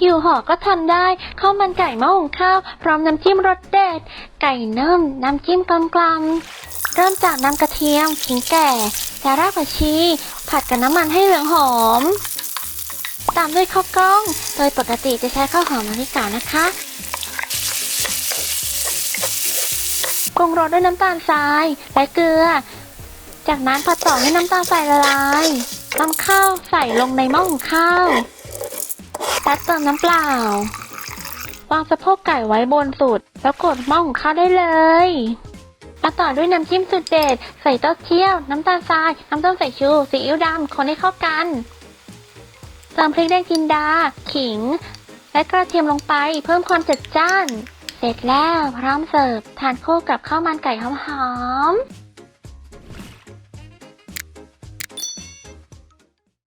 อยู่หอก็ทำได้ข้าวมันไก่หม้อหุงข้าว พร้อมน้ำจิ้มรสเด็ด ไก่นึ่งน้ำจิ้มกลมๆเริ่มจากน้ำกระเทียมขิงแก่และรากผักชี ผัดกับน้ำมันให้เหลืองหอม ตามด้วยข้าวกล้อง โดยปกติจะใช้ข้าวหอมมะลิกานะคะปรุงรสด้วยน้ำตาลทรายและเกลือ จากนั้นผัดต่อให้น้ำตาลทรายละลายนำข้าวใส่ลงในหม้อหุงข้าว และเติมน้ำเปล่า วางสะโพกไก่ไว้บนสุด แล้วกดหม้อหุงข้าวได้เลยมาต่อด้วยน้ำจิ้มสุดเด็ด ใส่เต้าเจี้ยว น้ำตาลทราย น้ำส้มสายชูซีอิ๊วดำคนให้เข้ากันเติมพริกแดงจินดา ขิง และกระเทียมลงไปเพิ่มความจัดจ้าน เสร็จแล้วพร้อมเสิร์ฟ ทานคู่กับข้าวมันไก่หอมๆ